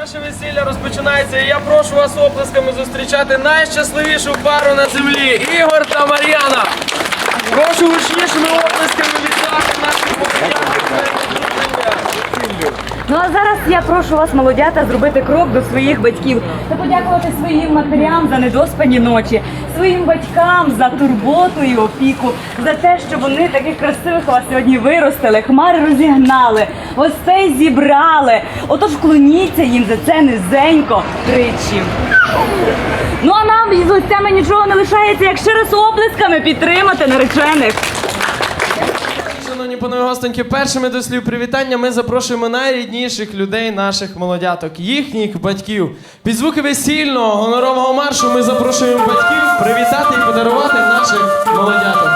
Наше весілля розпочинається, і я прошу вас оплесками зустрічати найщасливішу пару на землі Ігор та Мар'яна. Прошу гучнішими оплесками вітати наших молодяток. Ну а зараз я прошу вас, молодята, зробити крок до своїх батьків та подякувати своїм матерям за недоспані ночі, своїм батькам за турботу і опіку, за те, що вони таких красивих вас сьогодні виростили, хмари розігнали, гостей зібрали. Отож вклоніться їм за це низенько тричі. Ну а нам із гостями нічого не лишається, як ще раз оплесками підтримати наречених. Шановні панове гостеньки, першими до слів привітання ми запрошуємо найрідніших людей наших молодяток, їхніх батьків. Під звуки весільного гонорового маршу ми запрошуємо батьків привітати і подарувати наших молодяток.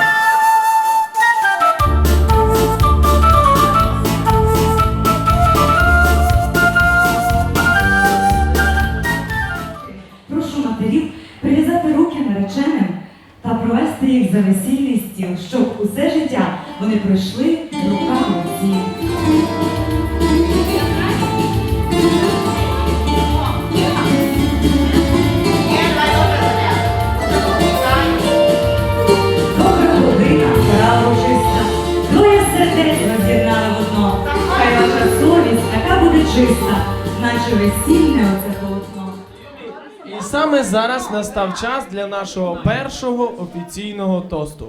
Прошу матерів прив'язати руки нареченим та провести їх за весільний стіл, щоб усе життя вони пройшли в руках. Добра година, пора урочиста, двоє сердець роз'єднали в. Хай ваша совість така буде чиста, наче весільне оце полотно. І саме зараз настав час для нашого першого офіційного тосту.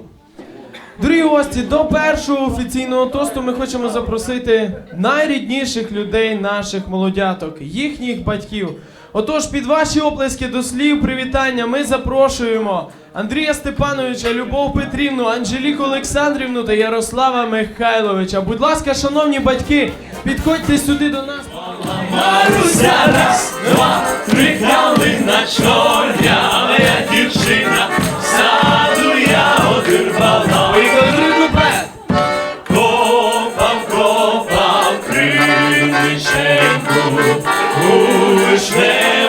Дорогі гості, до першого офіційного тосту ми хочемо запросити найрідніших людей наших молодяток, їхніх батьків. Отож, під ваші оплески до слів привітання ми запрошуємо Андрія Степановича, Любов Петрівну, Анжеліку Олександрівну та Ярослава Михайловича. Будь ласка, шановні батьки, підходьте сюди до нас. Маруся, раз, два, три калина чорня, я дівчина, я одирвала. Поїхали. Копав, копав криниченьку у вишневому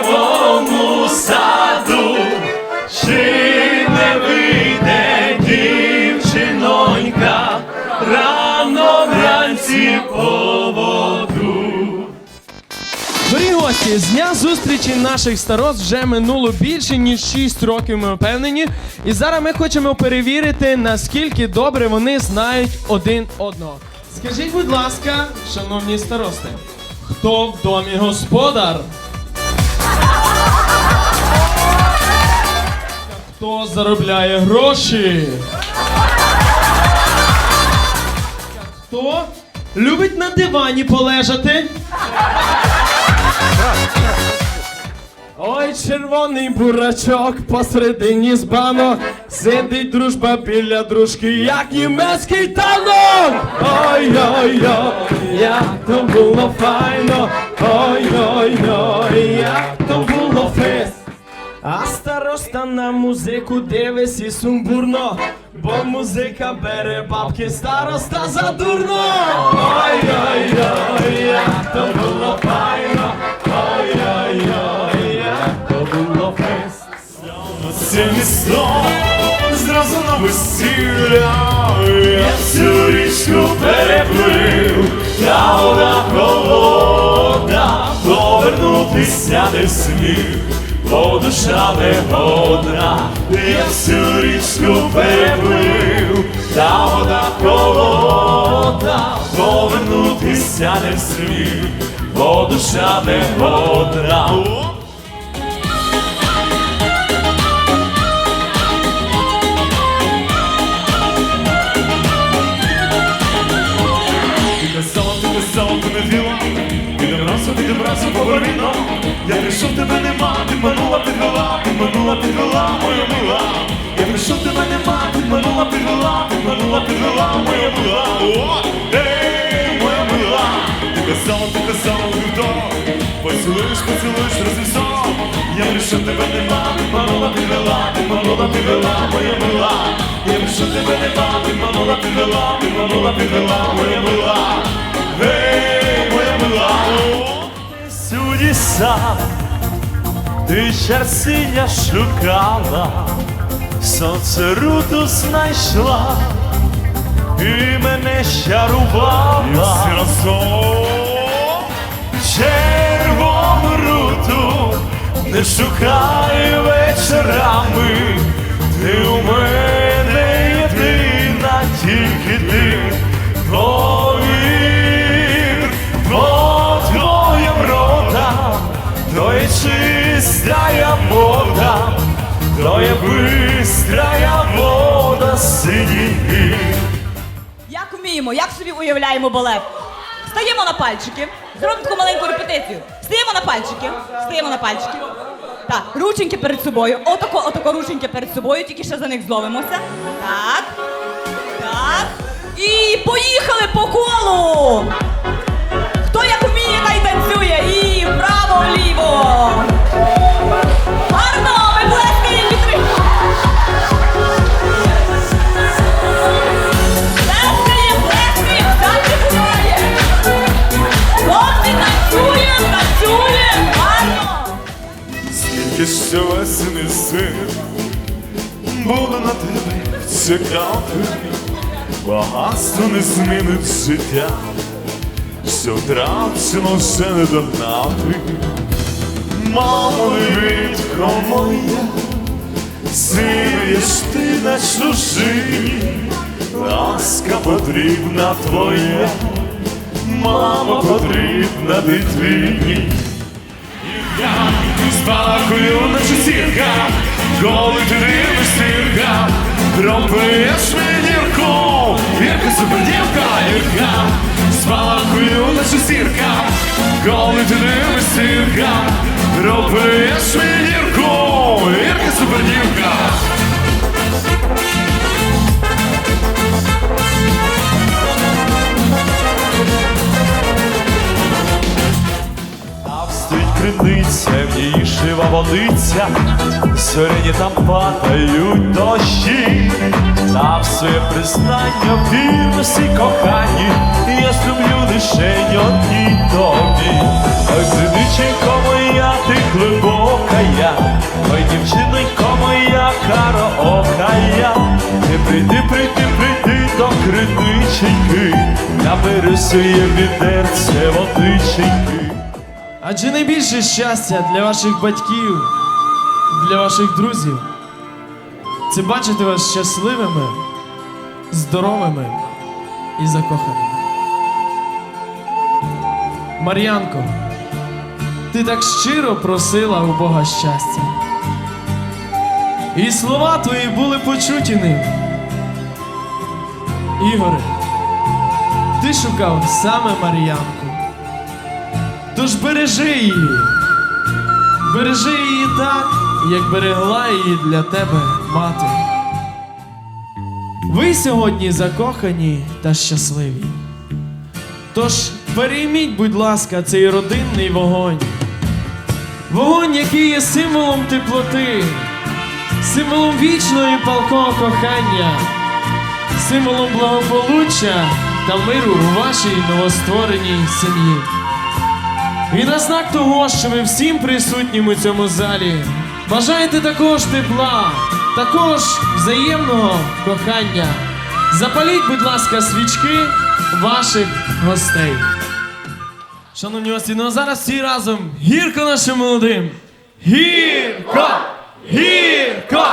Дорогі гості, з дня зустрічі наших старост вже минуло більше ніж 6 років. Ми впевнені. І зараз ми хочемо перевірити, наскільки добре вони знають один одного. Скажіть, будь ласка, шановні старости, хто в домі господар? Хто заробляє гроші? Хто любить на дивані полежати? Ой, червоний бурачок посередині з банок Сидить дружба біля дружки, як німецький танок. Ой-ой-ой, як то було файно. Ой-ой-ой, як то було фес. А староста на музику дивись і сумбурно, бо музика бере бабки, староста задурно. Ой-ой-ой, як то було файно. Місто зразу на весілля, я всю річку переплив, та вода холодна, повернутися не смів, бо душа не годна, я всю річку переплив, та вода холодна, повернутися не смів, бо душа не годна. Добрався повільно Я прийшов, тебе нема, ти манула, підвела Ти манула, підвела, моя мила. Я прийшов, тебе нема, ти манула, підвела Ти манула, підвела, моя мила Ти казала, ти казала, ти вдома Поцілуєш, поцілуєш, розвісо Я прийшов, тебе нема, ти манула, підвела Ти манула, підвела, моя мила. Я прийшов, тебе нема, ти манула, підвела Ти манула, підвела, моя мила. Гей, моя мила. Сюди сам Ти черсиня шукала. Сонце руту знайшла І мене щарувала Червом не шукай вечорами, ти у мене єдина, тільки ти повір, бо твоя врода, то є чистая вода, то є бистрая вода синій. Як вміємо, як собі уявляємо балет? Стаємо на пальчики, зробимо таку маленьку репетицію. Стаємо на пальчики, стаємо на пальчики. Так, рученьки перед собою. Отако, отако рученьки перед собою, тільки ще за них зловимося. Так. Так. І поїхали по колу. Хто як вміє, та й танцює. І вправо-ліво. Весени син буду на тебе чекати, багатство не змінить життя, що втрачено ще не догнати. Мамо, невідко моя, синуєш ти на чужині, ласка потрібна твоя, мамо потрібна дитині. Спалахую на часірка, коли ти дивишся, робиш мені рку, Вірка супердівка, Ірка, спалахую на часірка, коли ти дивишся, робиш мені рку, Вірка супердівка. Криниця, в ній жива водиця, зоряні там падають дощі, там своє признання в вірності коханні, і я люблю лише одній тобі. Ой, криниченько моя, ти глибока я, ой, дівчинонько моя, кароока я, ти прийди, прийди, прийди до криниченьки, набери своє відерце водиченьки. Адже найбільше щастя для ваших батьків, для ваших друзів це бачити вас щасливими, здоровими і закоханими. Мар'янко, ти так щиро просила у Бога щастя. І слова твої були почуті ним. Ігоре, ти шукав саме Мар'янку. Тож бережи її. Бережи її так, як берегла її для тебе мати. Ви сьогодні закохані та щасливі. Тож перейміть, будь ласка, цей родинний вогонь. Вогонь, який є символом теплоти, символом вічного палкого кохання, символом благополуччя та миру у вашій новоствореній сім'ї. І на знак того, що ви всім присутнім у цьому залі бажаєте також тепла, також взаємного кохання. Запаліть, будь ласка, свічки ваших гостей. Шановні гості, ну а зараз всі разом гірко нашим молодим. Гірко! Гірко!